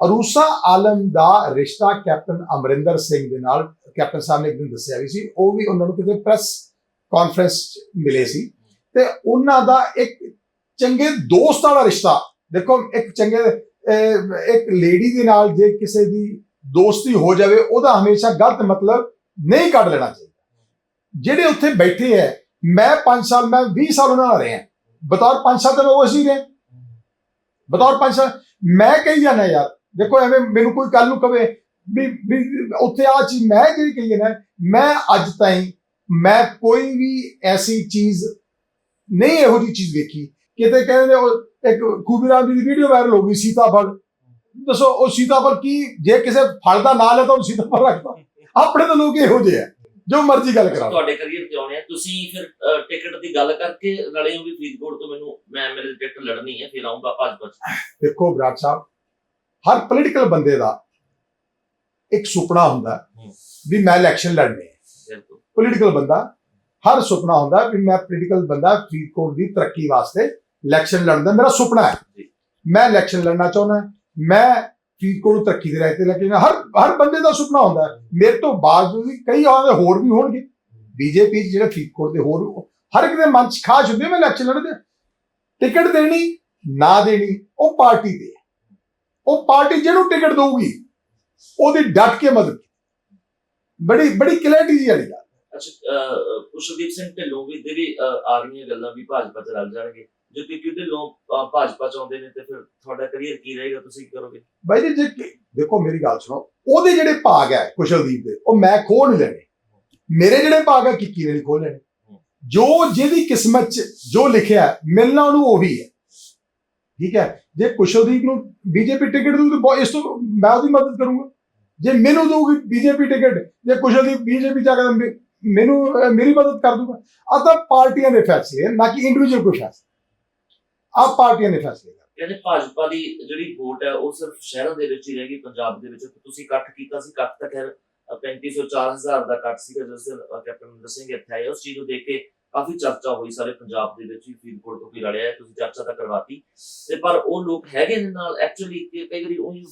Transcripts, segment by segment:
ਅਰੂਸਾ ਆਲਮ ਦਾ ਰਿਸ਼ਤਾ ਕੈਪਟਨ ਅਮਰਿੰਦਰ ਸਿੰਘ ਦੇ ਨਾਲ, ਕੈਪਟਨ ਸਾਹਿਬ ਨੇ ਇੱਕ ਦਿਨ ਦੱਸਿਆ ਵੀ ਸੀ, ਉਹ ਵੀ ਉਹਨਾਂ ਨੂੰ ਕਿਤੇ ਪ੍ਰੈਸ ਕਾਨਫਰੰਸ ਮਿਲੇ ਸੀ। ਤੇ ਉਹਨਾਂ ਦਾ ਇੱਕ ਚੰਗੇ ਦੋਸਤ ਵਾਲਾ ਰਿਸ਼ਤਾ, ਦੇਖੋ ਇੱਕ ਚੰਗੇ ਇੱਕ ਲੇਡੀ ਦੇ ਨਾਲ ਜੇ ਕਿਸੇ ਦੀ ਦੋਸਤੀ ਹੋ ਜਾਵੇ, ਉਹਦਾ ਹਮੇਸ਼ਾ ਗਲਤ ਮਤਲਬ ਨਹੀਂ ਕੱਢ ਲੈਣਾ ਚਾਹੀਦਾ। ਜਿਹੜੇ ਉੱਥੇ ਬੈਠੇ ਹੈ ਮੈਂ 5 ਸਾਲ, ਮੈਂ 20 ਸਾਲ ਉਹਨਾਂ ਨਾਲ ਰਿਹਾ। ਬਤੌਰ 5 ਸਾਲ ਤਾਂ ਮੈਂ ਉਹ ਅਸੀਂ ਰਿਹਾ। ਬਤੌਰ 5 ਸਾਲ, ਮੈਂ ਕਹੀ ਜਾਂਦਾ ਯਾਰ ਦੇਖੋ ਐਵੇਂ ਮੈਨੂੰ ਕੋਈ ਕੱਲ ਨੂੰ ਕਵੇ ਵੀ ਵੀ ਉੱਥੇ ਆ ਚੀਜ਼ ਮੈਂ ਜਿਹੜੀ ਕਹੀ ਜਾਣਾ ਮੈਂ ਅੱਜ ਤਾਈਂ ਮੈਂ ਕੋਈ ਵੀ ਐਸੀ ਚੀਜ਼ ਨਹੀਂ ਇਹੋ ਜਿਹੀ ਚੀਜ਼ ਵੇਖੀ। ਕਿਤੇ ਕਹਿੰਦੇ ਉਹ ਇੱਕ ਖੂਬੀਰਾਮ ਜੀ ਦੀ ਵੀਡੀਓ ਵਾਇਰਲ ਹੋ ਗਈ ਸੀਤਾਫਲ ਦੱਸੋ ਉਹ ਸੀਤਾਫਲ ਕੀ ਜੇ ਕਿਸੇ ਫਲ ਦਾ ਨਾਂ ਲੈ ਤਾਂ ਉਹ ਸੀਤਾਫਲ ਰੱਖਦਾ ਆਪਣੇ ਤਾਂ ਲੋਕ ਇਹੋ ਜਿਹੇ ਆ ਜੋ ਮਰਜ਼ੀ ਗੱਲ ਕਰਾ ਤੁਹਾਡੇ ਕਰੀਅਰ ਤੇ ਆਉਣੇ ਆ ਤੁਸੀਂ ਫਿਰ ਟਿਕਟ ਦੀ ਗੱਲ ਕਰਕੇ ਨਾਲੇ ਉਹ ਵੀ ਫਰੀਦਕੋਟ ਤੋਂ ਮੈਨੂੰ ਮੈਂ ਮੇਰੇ ਟਿਕਟ ਲੜਨੀ ਹੈ ਫਿਰ ਆਉਂਗਾ ਭਾਜਪਾ ਚ ਦੇਖੋ ਵਿਰਾਟ ਸਾਹਿਬ ਹਰ ਪੋਲੀਟੀਕਲ ਬੰਦੇ ਦਾ ਇੱਕ ਸੁਪਨਾ ਹੁੰਦਾ। ਵੀ ਮੈਂ ਇਲੈਕਸ਼ਨ ਲੜਨੇ ਹੈ ਬਿਲਕੁਲ ਪੋਲੀਟੀਕਲ ਬੰਦਾ ਹਰ ਸੁਪਨਾ ਹੁੰਦਾ ਵੀ ਮੈਂ ਪੋਲੀਟੀਕਲ ਬੰਦਾ ਫਰੀਦਕੋਟ ਦੀ ਤਰੱਕੀ ਵਾਸਤੇ ਇਲੈਕਸ਼ਨ ਲੜਨ ਦਾ ਮੇਰਾ ਸੁਪਨਾ ਹੈ। ਮੈਂ ਇਲੈਕਸ਼ਨ ਲੜਨਾ ਚਾਹੁੰਦਾ ਮੈਂ ਫਰੀਦਕੋਟ ਨੂੰ ਤਰੱਕੀ ਦੇ ਰਾਹ ਤੇ ਲੈ ਕੇ। ਹਰ ਹਰ ਬੰਦੇ ਦਾ ਸੁਪਨਾ ਹੁੰਦਾ। ਮੇਰੇ ਤੋਂ ਬਾਅਦ ਵੀ ਕਈ ਆਉਂਦੇ ਹੋਰ ਵੀ ਹੋਣਗੇ ਬੀਜੇਪੀ ਜਿਹੜੇ ਫਰੀਦਕੋਟ ਦੇ ਹੋਰ ਹਰ ਇੱਕ ਦੇ ਮਨ 'ਚ ਖਾਸ ਹੁੰਦੀ ਮੈਂ ਇਲੈਕਸ਼ਨ ਲੜਦੇ ਟਿਕਟ ਦੇਣੀ ਨਾ ਦੇਣੀ ਉਹ ਪਾਰਟੀ ਦੇ। ਉਹ ਪਾਰਟੀ ਜਿਹਨੂੰ ਟਿਕਟ ਦਊਗੀ ਉਹਦੀ ਡਟ ਕੇ ਮਦਦ ਬੜੀ ਬੜੀ ਕਲੈਰਿਟੀ ਜੀ ਵਾਲੀ ਗੱਲ। ਅੱਛਾ ਕੁਸ਼ਲਦੀਪ ਸਿੰਘ ਢਿੱਲੋਂ ਵੀ ਵੀ ਰਹੀਆਂ ਗੱਲਾਂ ਵੀ ਭਾਜਪਾ ਚ ਰਲ ਜਾਣਗੇ। ਜੇ ਪੀਪੀ ਢਿੱਲੋਂ ਭਾਜਪਾ ਚ ਆਉਂਦੇ ਨੇ ਤੇ ਫਿਰ ਤੁਹਾਡਾ ਕਰੀਅਰ ਕੀ ਰਹੇਗਾ ਤੁਸੀਂ ਕੀ ਕਰੋਗੇ? ਬਾਈ ਜੀ ਜੇ ਕਿ- ਦੇਖੋ ਮੇਰੀ ਗੱਲ ਸੁਣੋ ਉਹਦੇ ਜਿਹੜੇ ਭਾਗ ਹੈ ਕੁਸ਼ਲਦੀਪ ਦੇ ਉਹ ਮੈਂ ਖੋਹ ਨਹੀਂ ਲੈਣੇ। ਮੇਰੇ ਜਿਹੜੇ ਭਾਗ ਹੈ ਨੇ ਨਹੀਂ ਖੋਹ ਲੈਣੇ। ਜੋ ਜਿਹਦੀ ਕਿਸਮਤ 'ਚ ਜੋ ਲਿਖਿਆ ਮਿਲਣਾ ਉਹਨੂੰ ਉਹੀ ਹੈ। ਠੀਕ ਹੈ? ਜੇ ਕੁਸ਼ਲਦੀਪ ਨੂੰ ਬੀਜੇਪੀ ਟਿਕਟ ਦੂ ਇਸ ਤੋਂ ਮੈਂ ਉਹਦੀ ਮਦਦ ਕਰੂੰਗਾ। ਜੇ ਮੈਨੂੰ ਦਊਗੀ ਬੀਜੇਪੀ ਟਿਕਟ ਜੇ ਕੁਸ਼ਲਦੀਪ ਬੀਜੇਪੀ ਜਾ ਕੇ ਮੈਨੂੰ ਮੇਰੀ ਮਦਦ ਕਰ ਦੂਗਾ ਆ ਤਾਂ ਪਾਰਟੀਆਂ ਦੇ ਫੈਸਲੇ ਨਾ ਕਿ ਇੰਡੀਵਿਜੂਅਲ ਕੋਈ ਫੈਸਲਾ। ਆ ਪਾਰਟੀਆਂ ਦੇ ਫੈਸਲੇ ਕਹਿੰਦੇ ਭਾਜਪਾ ਦੀ ਜਿਹੜੀ ਵੋਟ ਹੈ, ਉਹ ਸਿਰਫ ਸ਼ਹਿਰਾਂ ਦੇ ਵਿੱਚ ਹੀ ਰਹਿ ਗਈ, ਪੰਜਾਬ ਦੇ ਵਿੱਚ। ਤੁਸੀਂ ਇਕੱਠ ਕੀਤਾ ਸੀ, ਇਕੱਠ ਤਾਂ ਖੈਰ 3500 4000 ਦਾ ਇਕੱਠ ਸੀਗਾ, ਜਿਸ ਦਿਨ ਕੈਪਟਨ ਅਮਰਿੰਦਰ ਸਿੰਘ ਇੱਥੇ ਆਏ, ਉਸ ਚੀਜ਼ ਨੂੰ ਦੇਖ ਕੇ ਕਾਫੀ ਚਰਚਾ ਹੋਈ ਸਾਰੇ ਪੰਜਾਬ ਦੇ ਵਿੱਚ ਵੀ ਫਰੀਦਕੋਟ ਤੋਂ ਕੀ ਲੜਿਆ ਤੁਸੀਂ ਚਰਚਾ ਤਾਂ ਕਰਵਾਤੀ। ਤੇ ਪਰ ਉਹ ਲੋਕ ਹੈਗੇ ਨੇ ਨਾਲ ਐਕਚੁਅਲੀ ਕਈ ਵਾਰੀ ਉਹੀ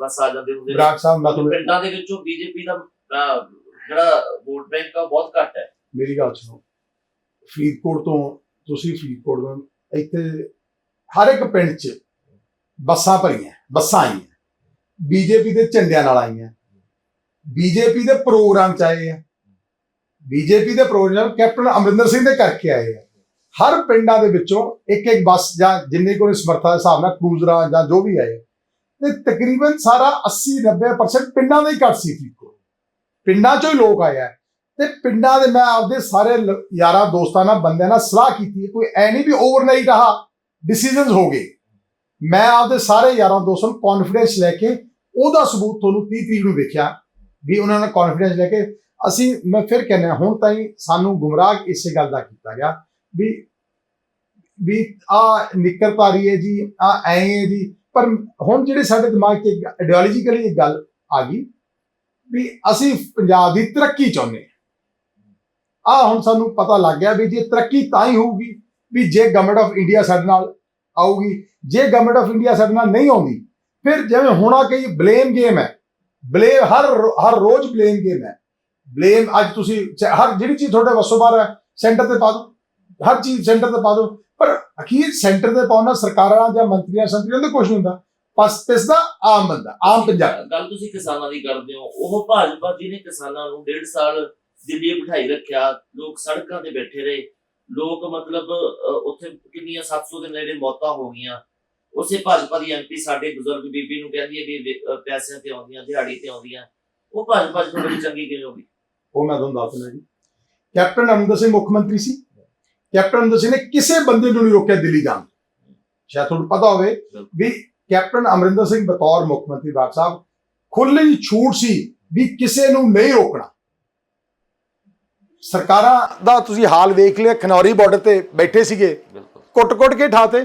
ਬਸ ਆ ਜਾਂਦੇ ਹੁੰਦੇ ਬਰਾੜ ਸਾਹਿਬ ਮੈਂ ਤੁਹਾਨੂੰ ਪਿੰਡਾਂ ਦੇ ਵਿੱਚੋਂ ਬੀਜੇਪੀ ਦਾ ਜਿਹੜਾ ਵੋਟ ਬੈਂਕ ਆ ਬਹੁਤ ਘੱਟ ਹੈ। ਮੇਰੀ ਗੱਲ ਸੁਣੋ। ਫਰੀਦਕੋਟ ਤੋਂ ਤੁਸੀਂ ਫਰੀਦਕੋਟ ਤੋਂ ਇੱਥੇ ਹਰ ਇੱਕ ਪਿੰਡ 'ਚ ਬੱਸਾਂ ਭਰੀਆਂ ਬੱਸਾਂ ਆਈਆਂ। ਬੀਜੇਪੀ ਦੇ ਝੰਡਿਆਂ ਨਾਲ ਆਈਆਂ। ਬੀਜੇਪੀ ਦੇ ਪ੍ਰੋਗਰਾਮ 'ਚ ਆਏ ਆ। ਬੀਜੇਪੀ ਦੇ ਪ੍ਰੋਗਰਾਮ ਕੈਪਟਨ ਅਮਰਿੰਦਰ ਸਿੰਘ ਦੇ ਕਰਕੇ ਆਏ ਆ। ਹਰ ਪਿੰਡਾਂ ਦੇ ਵਿੱਚੋਂ ਇੱਕ ਇੱਕ ਬੱਸ ਜਾਂ ਜਿੰਨੇ ਕੋਲ ਸਮਰੱਥਾ ਦੇ ਹਿਸਾਬ ਨਾਲ ਕਰੂਜ਼ਰਾਂ ਜਾਂ ਜੋ ਵੀ ਆਏ ਤੇ ਤਕਰੀਬਨ ਸਾਰਾ 80 90% ਪਿੰਡਾਂ ਦਾ ਹੀ ਘੱਟ ਸੀ ਫਰੀਦਕੋਟ ਪਿੰਡਾਂ 'ਚੋਂ ਹੀ ਲੋਕ ਆਏ ਆ। ਤੇ ਪਿੰਡਾਂ ਦੇ ਮੈਂ ਆਪਦੇ ਸਾਰੇ ਯਾਰਾਂ, ਦੋਸਤਾਂ ਨਾਲ, ਬੰਦਿਆਂ ਨਾਲ ਸਲਾਹ ਕੀਤੀ ਕੋਈ ਐ ਨਹੀਂ ਵੀ ਓਵਰਨਾਈਟ ਆਹ ਡਿਸੀਜਨਸ ਹੋ ਗਏ। ਮੈਂ ਆਪਦੇ ਸਾਰੇ ਯਾਰਾਂ, ਦੋਸਤਾਂ ਨੂੰ ਕੌਨਫੀਡੈਂਸ ਲੈ ਕੇ ਉਹਦਾ ਸਬੂਤ ਤੁਹਾਨੂੰ 30 ਤਰੀਕ ਨੂੰ ਵੇਖਿਆ ਵੀ ਉਹਨਾਂ ਨੇ ਕੌਨਫੀਡੈਂਸ ਲੈ ਕੇ ਅਸੀਂ ਮੈਂ ਫਿਰ ਕਹਿੰਦਾ ਹੁਣ ਤਾਈਂ ਸਾਨੂੰ ਗੁੰਮਰਾਹ ਇਸੇ ਗੱਲ ਦਾ ਕੀਤਾ ਗਿਆ ਵੀ ਵੀ ਆ ਨਿਕਰਤਾਰੀ ਹੈ ਜੀ, ਆ ਐ ਹੈ ਜੀ। ਪਰ ਹੁਣ ਜਿਹੜੇ ਸਾਡੇ ਦਿਮਾਗ 'ਚ ਆਈਡੀਓਲੋਜੀਕਲੀ ਇੱਕ ਗੱਲ ਆ ਗਈ ਵੀ ਅਸੀਂ ਪੰਜਾਬ ਦੀ ਤਰੱਕੀ ਚਾਹੁੰਦੇ ਆ ਹੁਣ ਸਾਨੂੰ ਪਤਾ ਲੱਗ ਗਿਆ ਵੀ ਜੇ ਤਰੱਕੀ ਤਾਂ ਹੀ ਹੋਊਗੀ ਵੀ ਜੇ ਗਵਰਨਮੈਂਟ ਆਫ ਇੰਡੀਆ ਸਾਡੇ ਨਾਲ ਆਊਗੀ। ਜੇ ਗਵਰਨਮੈਂਟ ਆਫ ਇੰਡੀਆ ਸਾਡੇ ਨਾਲ ਨਹੀਂ ਆਉਂਦੀ, ਫਿਰ ਜਿਵੇਂ ਹੋਣਾ ਕਈ ਬਲੇਮ ਗੇਮ ਹੈ ਬਲੇਮ ਹਰ ਹਰ ਰੋਜ਼ ਬਲੇਮ ਗੇਮ ਹੈ। ਬਲੇਮ ਅੱਜ ਤੁਸੀਂ ਹਰ ਜਿਹੜੀ ਚੀਜ਼ ਤੁਹਾਡੇ ਵੱਸੋਂ ਬਾਹਰ ਹੈ ਸੈਂਟਰ ਤੇ ਪਾ ਦਿਓ। ਹਰ ਚੀਜ਼ ਸੈਂਟਰ ਤੇ ਪਾ ਦਿਓ। ਪਰ ਅਖੀਰ ਸੈਂਟਰ ਤੇ ਪਾਉਣਾ ਸਰਕਾਰਾਂ ਜਾਂ ਮੰਤਰੀਆਂ ਸੰਤਰੀਆਂ ਦਾ ਕੁਝ ਨਹੀਂ ਹੁੰਦਾ। ਪਸ ਪਿਸਦਾ ਆਮ ਬੰਦਾ, ਆਮ ਪੰਜਾਬ। ਗੱਲ ਤੁਸੀਂ ਕਿਸਾਨਾਂ ਦੀ ਕਰਦੇ ਹੋ ਉਹ ਭਾਜਪਾ ਜੀ ਨੇ ਕਿਸਾਨਾਂ ਨੂੰ ਡੇਢ ਸਾਲ ਦਿੱਲੀ ਬਿਠਾਈ ਰੱਖਿਆ। ਲੋਕ ਸੜਕਾਂ ਤੇ ਬੈਠੇ ਰਹੇ। ਲੋਕ ਮਤਲਬ ਉੱਥੇ ਕਿੰਨੀਆਂ 700 ਦੇ ਨੇੜੇ ਮੌਤਾਂ ਹੋ ਗਈਆਂ। ਉਸੇ ਭਾਜਪਾ ਦੀ ਐਮਪੀ ਸਾਡੇ ਬਜ਼ੁਰਗ ਬੀਬੀ ਨੂੰ ਕਹਿੰਦੀ ਹੈ ਵੀ ਪੈਸਿਆਂ ਤੇ ਆਉਂਦੀਆਂ, ਦਿਹਾੜੀ ਤੇ ਆਉਂਦੀਆਂ। ਉਹ ਭਾਜਪਾ ਚ ਬੜੀ ਚੰਗੀ ਕਿਵੇਂ ਹੋ ਗਈ? ਉਹ ਮੈਂ ਤੁਹਾਨੂੰ ਦੱਸ ਦਿੰਦਾ ਜੀ। ਕੈਪਟਨ ਅਮਰਿੰਦਰ ਸਿੰਘ ਮੁੱਖ ਮੰਤਰੀ ਸੀ। ਕੈਪਟਨ ਅਮਰਿੰਦਰ ਸਿੰਘ ਨੇ ਕਿਸੇ ਬੰਦੇ ਨੂੰ ਨਹੀਂ ਰੋਕਿਆ ਦਿੱਲੀ ਜਾਣ ਤੋਂ। ਸ਼ਾਇਦ ਤੁਹਾਨੂੰ ਪਤਾ ਹੋਵੇ ਵੀ ਕੈਪਟਨ ਅਮਰਿੰਦਰ ਸਿੰਘ ਬਤੌਰ ਮੁੱਖ ਮੰਤਰੀ ਬਾਦ ਸਾਹਿਬ ਖੁੱਲ੍ਹੀ ਛੂਟ ਸੀ ਵੀ ਕਿਸੇ ਨੂੰ ਨਹੀਂ ਰੋਕਣਾ। ਸਰਕਾਰਾਂ ਦਾ ਤੁਸੀਂ ਹਾਲ ਵੇਖ ਲਿਆ ਖਨੌਰੀ ਬਾਰਡਰ ਤੇ ਬੈਠੇ ਸੀਗੇ। ਕੁੱਟ-ਕੁੱਟ ਕੇ ਠਾਤੇ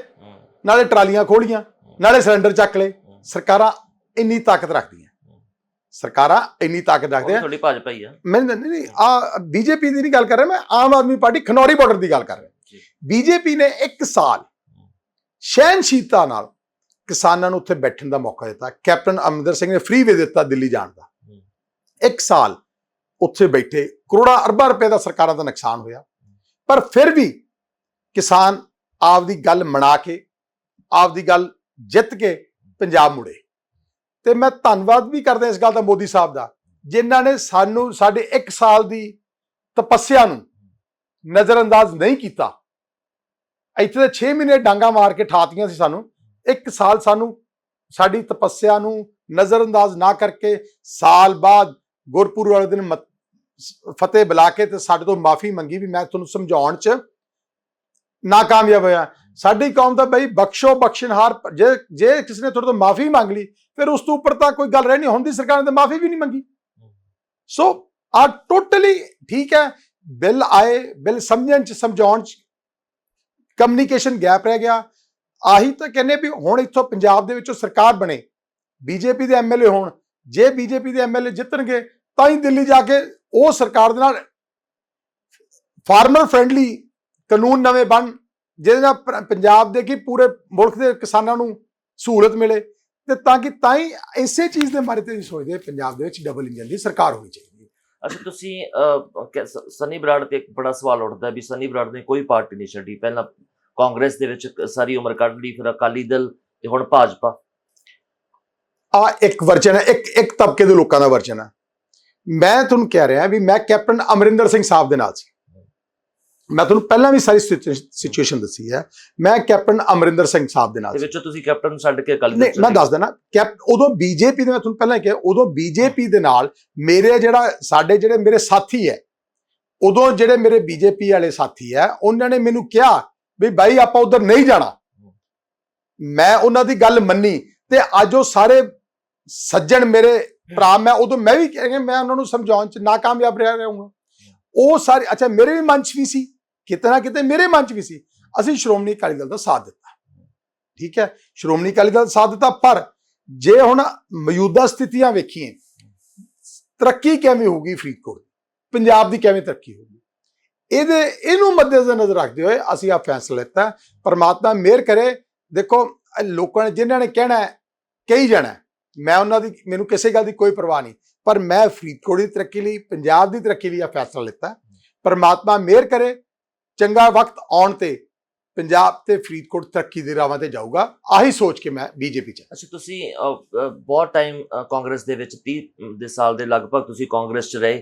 ਨਾਲੇ ਟਰਾਲੀਆਂ ਖੋਲੀਆਂ ਨਾਲੇ ਸਿਲੰਡਰ ਚੱਕ ਲਏ। ਸਰਕਾਰਾਂ ਇੰਨੀ ਤਾਕਤ ਰੱਖਦੀਆਂ। ਸਰਕਾਰਾਂ ਇੰਨੀ ਤਾਕਤ ਰੱਖਦੇ ਆ। ਤੁਹਾਡੀ ਭਾਜਪਾ ਹੀ ਆ। ਮੈਂ ਨਹੀਂ ਨਹੀਂ ਆ ਬੀਜੇਪੀ ਦੀ ਨਹੀਂ ਗੱਲ ਕਰ ਰਿਹਾ ਮੈਂ ਆਮ ਆਦਮੀ ਪਾਰਟੀ ਖਨੌਰੀ ਬਾਰਡਰ ਦੀ ਗੱਲ ਕਰ ਰਿਹਾ। ਬੀਜੇਪੀ ਨੇ ਇੱਕ ਸਾਲ ਸ਼ਹਿਨਸ਼ੀਲਤਾ ਨਾਲ ਕਿਸਾਨਾਂ ਨੂੰ ਉੱਥੇ ਬੈਠਣ ਦਾ ਮੌਕਾ ਦਿੱਤਾ। ਕੈਪਟਨ ਅਮਰਿੰਦਰ ਸਿੰਘ ਨੇ ਫ੍ਰੀ ਵੇ ਦਿੱਤਾ ਦਿੱਲੀ ਜਾਣ ਦਾ। ਇੱਕ ਸਾਲ ਉੱਥੇ ਬੈਠੇ ਕਰੋੜਾਂ ਅਰਬਾਂ ਰੁਪਏ ਦਾ ਸਰਕਾਰਾਂ ਦਾ ਨੁਕਸਾਨ ਹੋਇਆ। ਪਰ ਫਿਰ ਵੀ ਕਿਸਾਨ ਆਪਦੀ ਗੱਲ ਮਨਾ ਕੇ ਆਪਦੀ ਗੱਲ ਜਿੱਤ ਕੇ ਪੰਜਾਬ ਮੁੜੇ। ਤੇ ਮੈਂ ਧੰਨਵਾਦ ਵੀ ਕਰਦਾ ਇਸ ਗੱਲ ਦਾ ਮੋਦੀ ਸਾਹਿਬ ਦਾ, ਜਿਨ੍ਹਾਂ ਨੇ ਸਾਨੂੰ, ਸਾਡੇ 1 ਸਾਲ ਦੀ ਤਪੱਸਿਆ ਨੂੰ ਨਜ਼ਰਅੰਦਾਜ਼ ਨਹੀਂ ਕੀਤਾ। ਇੱਥੇ ਤਾਂ 6 ਮਹੀਨੇ ਡਾਂਗਾ ਮਾਰ ਕੇ ਠਾਤੀਆਂ ਸੀ ਸਾਨੂੰ। ਇੱਕ ਸਾਲ ਸਾਨੂੰ ਸਾਡੀ ਤਪੱਸਿਆ ਨੂੰ ਨਜ਼ਰਅੰਦਾਜ਼ ਨਾ ਕਰਕੇ ਸਾਲ ਬਾਅਦ ਗੁਰਪੁਰ ਵਾਲੇ ਦਿਨ ਮਤ- ਫਤਿਹ ਬੁਲਾ ਕੇ ਤੇ ਸਾਡੇ ਤੋਂ ਮਾਫੀ ਮੰਗੀ ਵੀ ਮੈਂ ਤੁਹਾਨੂੰ ਸਮਝਾਉਣ ਚ ਨਾਕਾਮਯਾਬ ਹੋਇਆ। ਸਾਡੀ ਕੌਮ ਦਾ ਬਈ ਬਖਸ਼ੋ ਬਖਸ਼ਣਹਾਰ, ਜੇ ਜੇ ਕਿਸੇ ਨੇ ਤੁਹਾਡੇ ਤੋਂ ਮਾਫੀ ਮੰਗ ਲਈ, ਫਿਰ ਉਸ ਤੋਂ ਉੱਪਰ ਤਾਂ ਕੋਈ ਗੱਲ ਰਹਿਣੀ ਹੁੰਦੀ ਸਰਕਾਰ ਨੇ ਤਾਂ ਮਾਫੀ ਵੀ ਨਹੀਂ ਮੰਗੀ। ਸੋ ਆ ਟੋਟਲੀ ਠੀਕ ਹੈ, ਬਿੱਲ ਆਏ, ਬਿੱਲ ਸਮਝਣ ਚ, ਸਮਝਾਉਣ ਚ ਕਮਿਊਨੀਕੇਸ਼ਨ ਗੈਪ ਰਹਿ ਗਿਆ। ਆਹੀ ਤਾਂ ਕਹਿੰਦੇ ਵੀ ਹੁਣ ਇੱਥੋਂ ਪੰਜਾਬ ਦੇ ਵਿੱਚੋਂ ਸਰਕਾਰ ਬਣੇ ਬੀਜੇਪੀ ਦੇ ਐਮਐਲਏ ਹੋਣ, ਜੇ ਬੀਜੇਪੀ ਦੇ ਐਮਐਲਏ ਜਿੱਤਣਗੇ, ਤਾਂ ਹੀ ਦਿੱਲੀ ਜਾ ਕੇ ਉਹ ਸਰਕਾਰ ਦੇ ਨਾਲ ਫਾਰਮਰ ਫ੍ਰੈਂਡਲੀ ਕਾਨੂੰਨ ਨਵੇਂ ਬਣ ਜਿਹਦੇ ਨਾਲ ਪ- ਪੰਜਾਬ ਦੇ ਕੀ ਪੂਰੇ ਮੁਲਕ ਦੇ ਕਿਸਾਨਾਂ ਨੂੰ ਸਹੂਲਤ ਮਿਲੇ ਤੇ ਤਾਂ ਕਿ ਤਾਂ ਹੀ ਇਸੇ ਚੀਜ਼ ਦੇ ਬਾਰੇ ਤੇ ਅਸੀਂ ਸੋਚਦੇ ਹਾਂ ਪੰਜਾਬ ਦੇ ਵਿੱਚ ਡਬਲ ਇੰਜਨ ਦੀ ਸਰਕਾਰ ਹੋਣੀ ਚਾਹੀਦੀ ਹੈ। ਅੱਛਾ ਤੁਸੀਂ ਅਹ, ਕ- ਸ- ਸਨੀ ਬਰਾੜ ਤੇ ਇੱਕ ਬੜਾ ਸਵਾਲ ਉੱਠਦਾ ਵੀ ਸਨੀ ਬਰਾੜ ਨੇ ਕੋਈ ਪਾਰਟੀ ਨਹੀਂ ਛੱਡੀ। ਪਹਿਲਾਂ ਕਾਂਗਰਸ ਦੇ ਵਿੱਚ ਕ- ਸਾਰੀ ਉਮਰ ਕੱਢ ਲਈ ਫਿਰ ਅਕਾਲੀ ਦਲ ਤੇ ਹੁਣ ਭਾਜਪਾ। ਆ ਇੱਕ ਵਰਜਨ ਹੈ ਇੱਕ ਇੱਕ ਤਬਕੇ ਦੇ ਲੋਕਾਂ ਦਾ ਵਰਜਨ ਹੈ। ਮੈਂ ਤੁਹਾਨੂੰ ਕਹਿ ਰਿਹਾ ਵੀ ਮੈਂ ਕੈਪਟਨ ਅਮਰਿੰਦਰ ਸਿੰਘ ਸਾਹਿਬ ਦੇ ਨਾਲ ਸੀ। ਮੈਂ ਤੁਹਾਨੂੰ ਪਹਿਲਾਂ ਵੀ ਸਾਰੀ ਸਿਚੁਏਸ਼ਨ ਦੱਸੀ ਹੈ। ਮੈਂ ਕੈਪਟਨ ਅਮਰਿੰਦਰ ਸਿੰਘ ਸਾਹਿਬ ਦੇ ਨਾਲ ਦੇ ਵਿੱਚੋਂ ਤੁਸੀਂ ਕੈਪਟਨ ਨੂੰ ਛੱਡ ਕੇ ਅਕਾਲੀ ਨਹੀਂ ਮੈਂ ਦੱਸ ਦੇਣਾ ਕੈਪ ਉਦੋਂ ਬੀਜੇਪੀ ਦੇ ਮੈਂ ਤੁਹਾਨੂੰ ਪਹਿਲਾਂ ਕਿਹਾ ਉਦੋਂ ਬੀਜੇਪੀ ਦੇ ਨਾਲ ਮੇਰੇ ਜਿਹੜਾ ਸਾਡੇ ਜਿਹੜੇ ਮੇਰੇ ਸਾਥੀ ਹੈ ਉਦੋਂ ਜਿਹੜੇ ਮੇਰੇ ਬੀਜੇਪੀ ਵਾਲੇ ਸਾਥੀ ਹੈ ਉਹਨਾਂ ਨੇ ਮੈਨੂੰ ਕਿਹਾ ਵੀ ਭਾਈ ਆਪਾਂ ਉਧਰ ਨਹੀਂ ਜਾਣਾ। ਮੈਂ ਉਹਨਾਂ ਦੀ ਗੱਲ ਮੰਨੀ ਤੇ ਅੱਜ ਉਹ ਸਾਰੇ ਸੱਜਣ ਮੇਰੇ ਭਰਾ ਮੈਂ ਉਦੋਂ ਮੈਂ ਵੀ ਮੈਂ ਉਹਨਾਂ ਨੂੰ ਸਮਝਾਉਣ ਚ ਨਾਕਾਮਯਾਬ ਰਿਹਾ ਰਹੂੰਗਾ ਉਹ ਸਾਰੇ ਅੱਛਾ ਮੇਰੇ ਵੀ ਮਨ ਚ ਵੀ ਸੀ। ਕਿਤੇ ਨਾ ਕਿਤੇ ਮੇਰੇ ਮਨ ਚ ਵੀ ਸੀ ਅਸੀਂ ਸ਼੍ਰੋਮਣੀ ਅਕਾਲੀ ਦਲ ਦਾ ਸਾਥ ਦਿੱਤਾ। ਠੀਕ ਹੈ ਸ਼੍ਰੋਮਣੀ ਅਕਾਲੀ ਦਲ ਦਾ ਸਾਥ ਦਿੱਤਾ ਪਰ ਜੇ ਹੁਣ ਮੌਜੂਦਾ ਸਥਿਤੀਆਂ ਵੇਖੀਏ ਤਰੱਕੀ ਕਿਵੇਂ ਹੋਊਗੀ ਫਰੀਦਕੋਟ? ਪੰਜਾਬ ਦੀ ਕਿਵੇਂ ਤਰੱਕੀ ਹੋਊਗੀ? ਇਹਦੇ ਇਹਨੂੰ ਮੱਦੇਨਜ਼ਰ ਨਜ਼ਰ ਰੱਖਦੇ ਹੋਏ ਅਸੀਂ ਆ ਫੈਸਲਾ ਲਿੱਤਾ ਪਰਮਾਤਮਾ ਮਿਹਰ ਕਰੇ। ਦੇਖੋ ਲੋਕਾਂ ਨੇ ਜਿਨ੍ਹਾਂ ਨੇ ਕਹਿਣਾ ਹੈ, ਕਹੀ ਜਾਣਾ ਮੈਂ ਉਹਨਾਂ ਦੀ ਮੈਨੂੰ ਕਿਸੇ ਗੱਲ ਦੀ ਕੋਈ ਪਰਵਾਹ ਨਹੀਂ ਪਰ ਮੈਂ ਫਰੀਦਕੋਟ ਦੀ ਤਰੱਕੀ ਲਈ ਪੰਜਾਬ ਦੀ ਤਰੱਕੀ ਲਈ ਆ ਫੈਸਲਾ ਲਿੱਤਾ। ਪਰਮਾਤਮਾ ਮਿਹਰ ਕਰੇ ਚੰਗਾ ਵਕਤ ਆਉਣ ਤੇ ਪੰਜਾਬ ਤੇ ਫਰੀਦਕੋਟ ਤਰੱਕੀ ਦੇ ਰਾਹਾਂ ਤੇ ਜਾਊਗਾ ਆਹੀ ਸੋਚ ਕੇ ਮੈਂ ਬੀਜੇਪੀ ਚ ਅੱਛਾ ਤੁਸੀਂ ਬਹੁਤ ਟਾਈਮ ਕਾਂਗਰਸ ਦੇ ਵਿੱਚ 30 ਦੇ ਸਾਲ ਦੇ ਲਗਭਗ ਤੁਸੀਂ ਕਾਂਗਰਸ 'ਚ ਰਹੇ।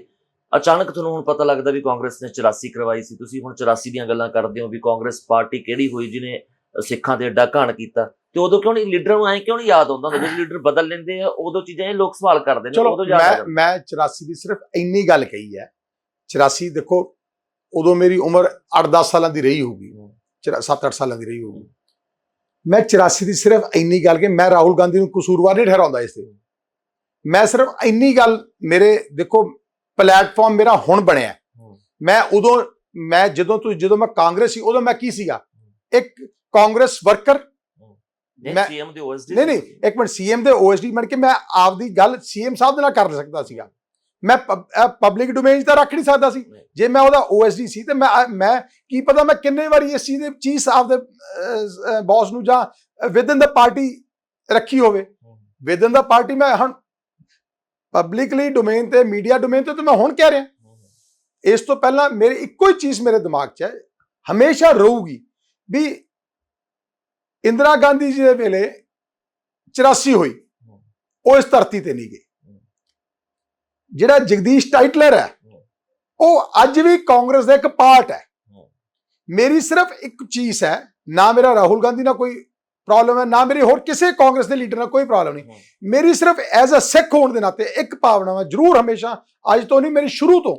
ਅਚਾਨਕ ਤੁਹਾਨੂੰ ਹੁਣ ਪਤਾ ਲੱਗਦਾ ਵੀ ਕਾਂਗਰਸ ਨੇ 84 ਕਰਵਾਈ ਸੀ। ਤੁਸੀਂ ਹੁਣ 84 ਦੀਆਂ ਗੱਲਾਂ ਕਰਦੇ ਹੋ ਵੀ ਕਾਂਗਰਸ ਪਾਰਟੀ ਕਿਹੜੀ ਹੋਈ ਜਿਹਨੇ ਸਿੱਖਾਂ ਤੇ ਏਡਾ ਘਾਣ ਕੀਤਾ। ਤੇ ਉਦੋਂ ਕਿਉਂ ਨਹੀਂ ਲੀਡਰਾਂ ਨੂੰ ਐ ਕਿਉਂ ਨਹੀਂ ਯਾਦ ਆਉਂਦਾ ਜਦੋਂ ਲੀਡਰ ਬਦਲ ਲੈਂਦੇ ਆ ਉਦੋਂ ਚੀਜ਼ਾਂ ਇਹ ਲੋਕ ਸਵਾਲ ਕਰਦੇ ਨੇ ਉਦੋਂ ਯਾਦ ਮੈਂ। ਮੈਂ 84 ਦੀ ਸਿਰਫ ਇੰਨੀ ਗੱਲ ਕਹੀ ਹੈ। 84 ਦੇਖੋ ਉਦੋਂ ਮੇਰੀ ਉਮਰ 8-10 ਸਾਲਾਂ ਦੀ ਰਹੀ ਹੋਊਗੀ। 7-8 ਸਾਲਾਂ ਦੀ ਰਹੀ ਹੋਊਗੀ। ਮੈਂ 84 ਦੀ ਸਿਰਫ ਇੰਨੀ ਗੱਲ ਕਿ ਮੈਂ ਰਾਹੁਲ ਗਾਂਧੀ ਨੂੰ ਕਸੂਰਵਾਰ ਨਹੀਂ ਠਹਿਰਾਉਂਦਾ ਇਸ ਤੇ। ਮੈਂ ਸਿਰਫ ਇੰਨੀ ਗੱਲ ਮੇਰੇ ਦੇਖੋ ਪਲੇਟਫਾਰਮ ਮੇਰਾ ਹੁਣ ਬਣਿਆ। ਮੈਂ ਉਦੋਂ ਮੈਂ ਜਦੋਂ ਤੋਂ ਜਦੋਂ ਮੈਂ ਕਾਂਗਰਸ ਸੀ ਉਦੋਂ ਮੈਂ ਕੀ ਸੀਗਾ? ਇੱਕ ਕਾਂਗਰਸ ਵਰਕਰ। ਨਹੀਂ ਮੈਂ- ਸੀਐਮ ਦੇ OSD ਨਹੀਂ ਨਹੀਂ ਇੱਕ ਮਿੰਟ ਸੀਐਮ ਦੇ ਓਐਸਡੀ ਬਣ ਕੇ ਮੈਂ ਆਪਦੀ ਗੱਲ ਸੀਐਮ ਸਾਹਿਬ ਦੇ ਨਾਲ ਕਰ ਸਕਦਾ ਸੀਗਾ। ਮੈਂ ਪਬਲਿਕ ਡੋਮੇਨ 'ਚ ਤਾਂ ਰੱਖ ਨਹੀਂ ਸਕਦਾ ਸੀ। ਜੇ ਮੈਂ ਉਹਦਾ ਓਐਸਡੀ ਸੀ ਤੇ ਮੈਂ ਮੈਂ ਕੀ ਪਤਾ ਮੈਂ ਕਿੰਨੇ ਵਾਰੀ ਇਸ ਚੀਜ਼ ਦੇ ਚੀਜ਼ ਆਪਦੇ ਬੌਸ ਨੂੰ ਜਾਂ ਵਿਦਨ ਦਾ ਪਾਰਟੀ ਰੱਖੀ ਹੋਵੇ। ਵਿਦਨ ਦਾ ਪਾਰਟੀ ਮੈਂ ਹੁਣ ਪਬਲਿਕਲੀ ਡੋਮੇਨ ਤੇ ਮੀਡੀਆ ਡੋਮੇਨ ਤੇ ਤਾਂ ਮੈਂ ਹੁਣ ਕਹਿ ਰਿਹਾ। ਇਸ ਤੋਂ ਪਹਿਲਾਂ ਮੇਰੇ ਇੱਕੋ ਹੀ ਚੀਜ਼ ਮੇਰੇ ਦਿਮਾਗ 'ਚ ਹੈ ਹਮੇਸ਼ਾ ਰਹੂਗੀ ਵੀ ਇੰਦਰਾ ਗਾਂਧੀ ਜੀ ਦੇ ਵੇਲੇ 84 ਹੋਈ। ਉਹ ਇਸ ਧਰਤੀ ਤੇ ਨਹੀਂ ਗਈ ਜਿਹੜਾ ਜਗਦੀਸ਼ ਟਾਈਟਲਰ ਹੈ, ਉਹ ਅੱਜ ਵੀ ਕਾਂਗਰਸ ਦਾ ਇੱਕ ਪਾਰਟ ਹੈ। ਮੇਰੀ ਸਿਰਫ ਇੱਕ ਚੀਜ਼ ਹੈ, ਨਾ ਮੇਰਾ ਰਾਹੁਲ ਗਾਂਧੀ ਨਾਲ ਕੋਈ ਪ੍ਰੋਬਲਮ ਹੈ, ਨਾ ਮੇਰੀ ਹੋਰ ਕਿਸੇ ਕਾਂਗਰਸ ਦੇ ਲੀਡਰ ਨਾਲ ਕੋਈ ਪ੍ਰੋਬਲਮ ਨਹੀਂ। ਮੇਰੀ ਸਿਰਫ ਐਜ਼ ਅ ਸਿੱਖ ਹੋਣ ਦੇ ਨਾਤੇ ਇੱਕ ਭਾਵਨਾ ਹੈ ਜ਼ਰੂਰ ਹਮੇਸ਼ਾ, ਅੱਜ ਤੋਂ ਨਹੀਂ, ਮੇਰੀ ਸ਼ੁਰੂ ਤੋਂ,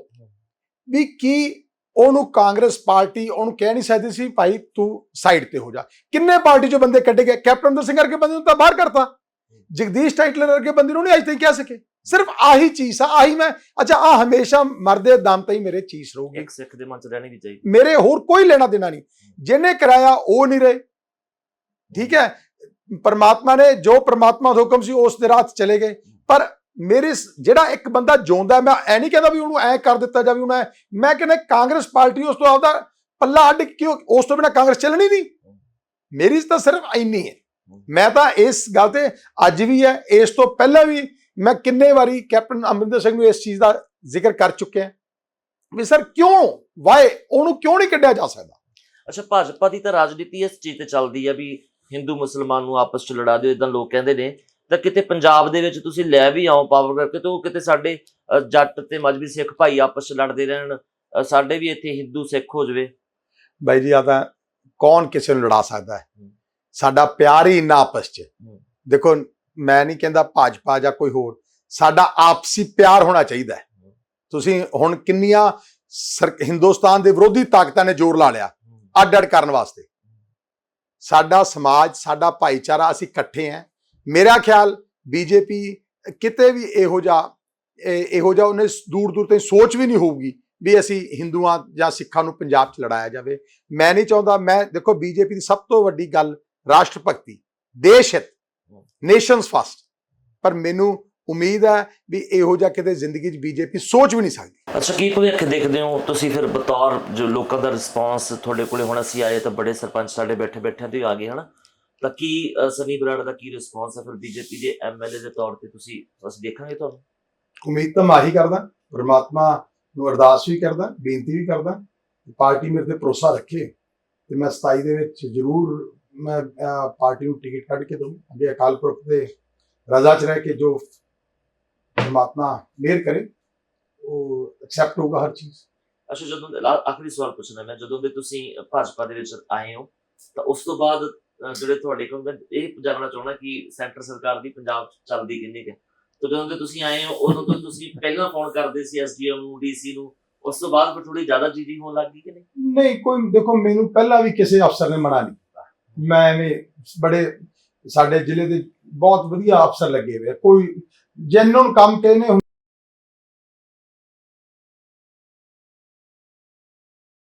ਵੀ ਕੀ ਉਹਨੂੰ ਕਾਂਗਰਸ ਪਾਰਟੀ ਉਹਨੂੰ ਕਹਿ ਨਹੀਂ ਸਕਦੀ ਸੀ, ਭਾਈ ਤੂੰ ਸਾਈਡ ਤੇ ਹੋ ਜਾ। ਕਿੰਨੇ ਪਾਰਟੀ ਚੋਂ ਬੰਦੇ ਕੱਢੇ ਗਏ? ਕੈਪਟਨ ਅਮਰਿੰਦਰ ਸਿੰਘ ਵਰਗੇ ਬੰਦੇ ਨੂੰ ਤਾਂ ਬਾਹਰ ਕਰਤਾ। ਜਗਦੀਸ਼ ਟਾਈਟਲਰ ਵਰਗੇ ਬੰਦੇ ਨੂੰ ਨਹੀਂ ਅੱਜ ਤਾਈਂ ਕਹਿ ਸਕੇ ਸਿਰਫ ਆਹੀ ਚੀਜ਼ ਆ ਆਹੀ ਮੈਂ ਅੱਛਾ ਆ ਹਮੇਸ਼ਾ ਮਰਦੇ ਦਮ ਤਾਈਂ ਮੇਰੇ ਚੀਜ਼ ਰਹੂਗੀ। ਇੱਕ ਸਿੱਖ ਦੇ ਮਨ 'ਚ ਰਹਿਣੀ ਵੀ ਚਾਹੀਦੀ। ਮੇਰੇ ਹੋਰ ਕੋਈ ਲੈਣਾ ਦੇਣਾ ਨਹੀਂ। ਜਿਹਨੇ ਕਰਾਇਆ ਉਹ ਨਹੀਂ ਰਹੇ। ਠੀਕ ਹੈ? ਪਰਮਾਤਮਾ ਨੇ ਜੋ ਪਰਮਾਤਮਾ ਦਾ ਹੁਕਮ ਸੀ ਉਸ ਦੇ ਰਾਹ ਚਲੇ ਗਏ। ਪਰ ਮੇਰੇ ਜਿਹੜਾ ਇੱਕ ਬੰਦਾ ਜਿਉਂਦਾ ਮੈਂ ਐ ਨਹੀਂ ਕਹਿੰਦਾ ਵੀ ਉਹਨੂੰ ਐ ਕਰ ਦਿੱਤਾ ਜਾਵੇ ਉਹਨੂੰ ਐਂ- ਮੈਂ ਕਹਿੰਦਾ ਕਾਂਗਰਸ ਪਾਰਟੀ ਉਸ ਤੋਂ ਆਪਦਾ ਪੱਲਾ ਅੱਡ ਕਿਉਂ ਉਸ ਤੋਂ ਬਿਨਾ ਕਾਂਗਰਸ ਚੱਲਣੀ ਨਹੀਂ। ਮੇਰੀ ਤਾਂ ਸਿਰਫ ਇੰਨੀ ਹੈ। ਮੈਂ ਤਾਂ ਇਸ ਗੱਲ ਤੇ ਅੱਜ ਵੀ ਹੈ ਇਸ ਤੋਂ ਪਹਿਲਾਂ ਵੀ ਮੈਂ ਕਿੰਨੇ ਵਾਰੀ ਕੈਪਟਨ ਅਮਰਿੰਦਰ ਸਿੰਘ ਨੂੰ ਇਸ ਚੀਜ਼ ਦਾ ਜ਼ਿਕਰ ਕਰ ਚੁੱਕਿਆ ਵੀ ਸਰ ਕਿਉਂ? ਵਾਏ ਉਹਨੂੰ ਕਿਉਂ ਨਹੀਂ ਕੱਢਿਆ ਜਾ ਸਕਦਾ? ਅੱਛਾ ਭਾਜਪਾ ਦੀ ਤਾਂ ਰਾਜਨੀਤੀ ਇਸ ਚੀਜ਼ ਤੇ ਚੱਲਦੀ ਆ ਵੀ ਹਿੰਦੂ ਮੁਸਲਮਾਨ ਨੂੰ ਆਪਸ ਚ ਲੜਾ ਦਿਓ ਇਦਾਂ ਲੋਕ ਕਹਿੰਦੇ ਨੇ। ਤਾਂ ਕਿਤੇ ਪੰਜਾਬ ਦੇ ਵਿੱਚ ਤੁਸੀਂ ਲੈ ਵੀ ਆਓ ਪਾਵਰ ਕਰਕੇ ਤੇ ਉਹ ਕਿਤੇ ਸਾਡੇ ਜੱਟ ਤੇ ਮਜਬੀ ਸਿੱਖ ਭਾਈ ਆਪਸ ਚ ਲੜਦੇ ਰਹਿਣ ਸਾਡੇ ਵੀ ਇੱਥੇ ਹਿੰਦੂ ਸਿੱਖ ਹੋ ਜਵੇ। ਬਾਈ ਜੀ ਆ ਤਾਂ ਕੌਣ ਕਿਸੇ ਨੂੰ ਲੜਾ ਸਕਦਾ ਹੈ। ਸਾਡਾ ਪਿਆਰ ਹੀ ਇੰਨਾ ਆਪਸ 'ਚ। ਦੇਖੋ ਮੈਂ ਨਹੀਂ ਕਹਿੰਦਾ ਭਾਜਪਾ ਜਾਂ ਕੋਈ ਹੋਰ, ਸਾਡਾ ਆਪਸੀ ਪਿਆਰ ਹੋਣਾ ਚਾਹੀਦਾ ਹੈ। ਤੁਸੀਂ ਹੁਣ ਕਿੰਨੀਆਂ ਸਰ- ਹਿੰਦੁਸਤਾਨ ਦੇ ਵਿਰੋਧੀ ਤਾਕਤਾਂ ਨੇ ਜ਼ੋਰ ਲਾ ਲਿਆ ਅੱਡ ਅੱਡ ਕਰਨ ਵਾਸਤੇ। ਸਾਡਾ ਸਮਾਜ, ਸਾਡਾ ਭਾਈਚਾਰਾ ਅਸੀਂ ਇਕੱਠੇ ਹਾਂ। ਮੇਰਾ ਖਿਆਲ ਬੀਜੇਪੀ ਕਿਤੇ ਵੀ ਇਹੋ ਜਿਹਾ ਇਹੋ ਜਿਹਾ ਉਹਨੇ ਦੂਰ ਦੂਰ ਤੇ ਸੋਚ ਵੀ ਨਹੀਂ ਹੋਊਗੀ ਵੀ ਅਸੀਂ ਹਿੰਦੂਆਂ ਜਾਂ ਸਿੱਖਾਂ ਨੂੰ ਪੰਜਾਬ 'ਚ ਲੜਾਇਆ ਜਾਵੇ। ਮੈਂ ਨਹੀਂ ਚਾਹੁੰਦਾ, ਮੈਂ ਦੇਖੋ ਬੀਜੇਪੀ ਦੀ ਸਭ ਤੋਂ ਵੱਡੀ ਗੱਲ ਰਾਸ਼ਟਰ ਭਗਤੀ ਦੇਸ਼ ਹਿੱਤ। ਨੇਸ਼ਨਸ ਫਸਟ ਪਰ ਮੈਨੂੰ ਉਮੀਦ ਹੈ ਵੀ ਇਹੋ ਜਿਹਾ ਕਿਤੇ ਜ਼ਿੰਦਗੀ 'ਚ ਬੀਜੇਪੀ ਸੋਚ ਵੀ ਨਹੀਂ ਸਕਦੀ। ਅੱਛਾ ਕੀ ਭਵਿੱਖ ਦੇਖਦੇ ਹੋ? ਤੁਸੀਂ ਫਿਰ ਬਤੌਰ ਜੋ ਲੋਕਾਂ ਦਾ ਰਿਸਪਾਂਸ ਤੁਹਾਡੇ ਕੋਲੇ ਹੁਣ ਅਸੀਂ ਆਏ ਤਾਂ ਬੜੇ ਸਰਪੰਚ ਸਾਡੇ ਬੈਠੇ ਬੈਠਿਆਂ ਤੇ ਆ ਗਏ ਹਨਾ? ਤਾਂ ਕੀ ਸਨੀ ਬਰਾੜ ਦਾ ਕੀ ਰਿਸਪਾਂਸ ਹੈ ਫਿਰ ਬੀਜੇਪੀ ਦੇ ਐਮਐਲਏ ਦੇ ਤੌਰ ਤੇ ਤੁਸੀਂ ਅਸੀਂ ਦੇਖਾਂਗੇ ਤੁਹਾਨੂੰ? ਉਮੀਦ ਤਾਂ ਮੈਂ ਹੀ ਕਰਦਾ ਪਰਮਾਤਮਾ ਨੂੰ ਅਰਦਾਸ ਵੀ ਕਰਦਾ ਬੇਨਤੀ ਵੀ ਕਰਦਾ ਪਾਰਟੀ ਮੇਰੇ ਤੇ ਭਰੋਸਾ ਰੱਖੇ ਤੇ ਮੈਂ 27 ਦੇ ਵਿੱਚ ਜ਼ਰੂਰ ਮੈਂ ਪਾਰਟੀ ਨੂੰ ਟਿਕਟ ਕੱਢ ਕੇ ਦਊਂ ਅੱਗੇ ਅਕਾਲ ਪੁਰਖ ਦੇ ਰਜ਼ਾ ਚ ਰਹਿ ਕੇ ਜੋ ਪਰਮਾਤਮਾ ਮਿਹਰ ਕਰੇ ਉਹ ਐਕਸੈਪਟ ਹੋਊਗਾ ਹਰ ਚੀਜ਼। ਅੱਛਾ ਜਦੋਂ ਆਖਰੀ ਸਵਾਲ ਪੁੱਛਣਾ ਮੈਂ। ਜਦੋਂ ਦੇ ਤੁਸੀਂ ਭਾਜਪਾ ਦੇ ਵਿੱਚ ਆਏ ਹੋ ਤਾਂ ਉਸ ਤੋਂ ਬਾਅਦ ਜਿਹੜੇ ਤੁਹਾਡੇ ਕੋਲ ਮੈਂ ਇਹ ਜਾਣਨਾ ਚਾਹੁੰਦਾ ਕਿ ਸੈਂਟਰ ਸਰਕਾਰ ਦੀ ਪੰਜਾਬ 'ਚ ਚੱਲਦੀ ਕਿੰਨੀ ਹੈ? ਤਾਂ ਜਦੋਂ ਦੇ ਤੁਸੀਂ ਆਏ ਹੋ ਉਦੋਂ ਤੋਂ ਤੁਸੀਂ ਪਹਿਲਾਂ ਫੋਨ ਕਰਦੇ ਸੀ ਐਸਡੀਐਮ ਨੂੰ ਡੀਸੀ ਨੂੰ। ਉਸ ਤੋਂ ਬਾਅਦ ਫਿਰ ਥੋੜੀ ਜ਼ਿਆਦਾ ਚੀਜ਼ੀ ਹੋਣ ਲੱਗ ਗਈ ਕਿ ਨਹੀਂ? ਨਹੀਂ ਕੋਈ ਦੇਖੋ ਮੈਨੂੰ ਪਹਿਲਾਂ ਵੀ ਕਿਸੇ ਅਫਸਰ ਨੇ ਮਨਾ ਨਹੀਂ ਕੀਤਾ ਮੈਂ ਐਵੇਂ ਬੜੇ, ਸਾਡੇ ਜ਼ਿਲ੍ਹੇ ਦੇ ਬਹੁਤ ਵਧੀਆ ਅਫਸਰ ਲੱਗੇ ਹੋਏ ਆ। ਕੋਈ ਜੈਨੂਨ ਕੰਮ ਕਹਿੰਦੇ